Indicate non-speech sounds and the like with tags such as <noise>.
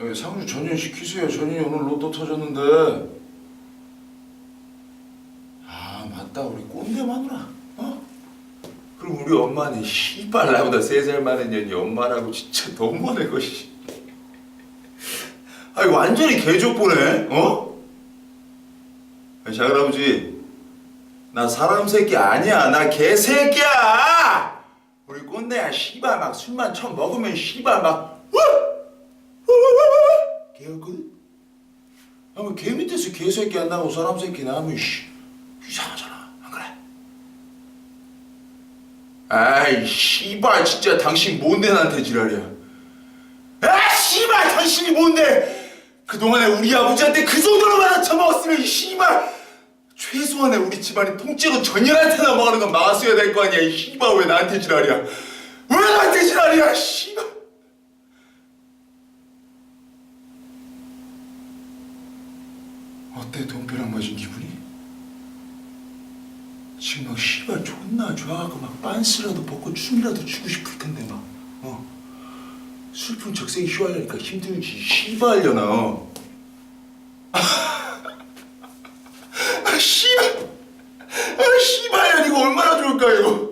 여기 상주 전현 시키세요. 전현이 오늘 로또 터졌는데. 아 맞다 우리 꼰대 마누라. 어? 그럼 우리 엄마는 씨발 나보다 세 살 많은 년이 엄마라고 진짜 너무하네 것이. 아니 완전히 개족보네. 어? 아니, 작은아버지 나 사람 새끼 아니야. 나 개새끼야. 우리 꼰대야 씨발 막 술만 처음 먹으면 씨발 막 개였거든? 아뭐 개 밑에서 개새끼 한다고 사람 새끼 나오면 씨 이상하잖아. 안 그래? 아이 씨발 진짜 당신 뭔데 나한테 지랄이야? 아 씨발 당신이 뭔데? 그동안에 우리 아버지한테 그 정도로 받아 처먹었으면 이 씨발 최소한에 우리 집안이 통째로 전열한테나 먹는 건 막았어야 될 거 아니야 이 씨발. 왜 나한테 지랄이야? 왜 나한테 지랄이야 씨발 어때 돈벼락 맞은 기분이? 지금 막 시발 존나 좋아하고 막 빤스라도 벗고 춤이라도 추고 싶을 텐데 막 어. 슬픈 적생이 휘발려니까 힘들지 시발려나 어. <laughs> 아 시발 아 시발이야 이거 얼마나 좋을까 이거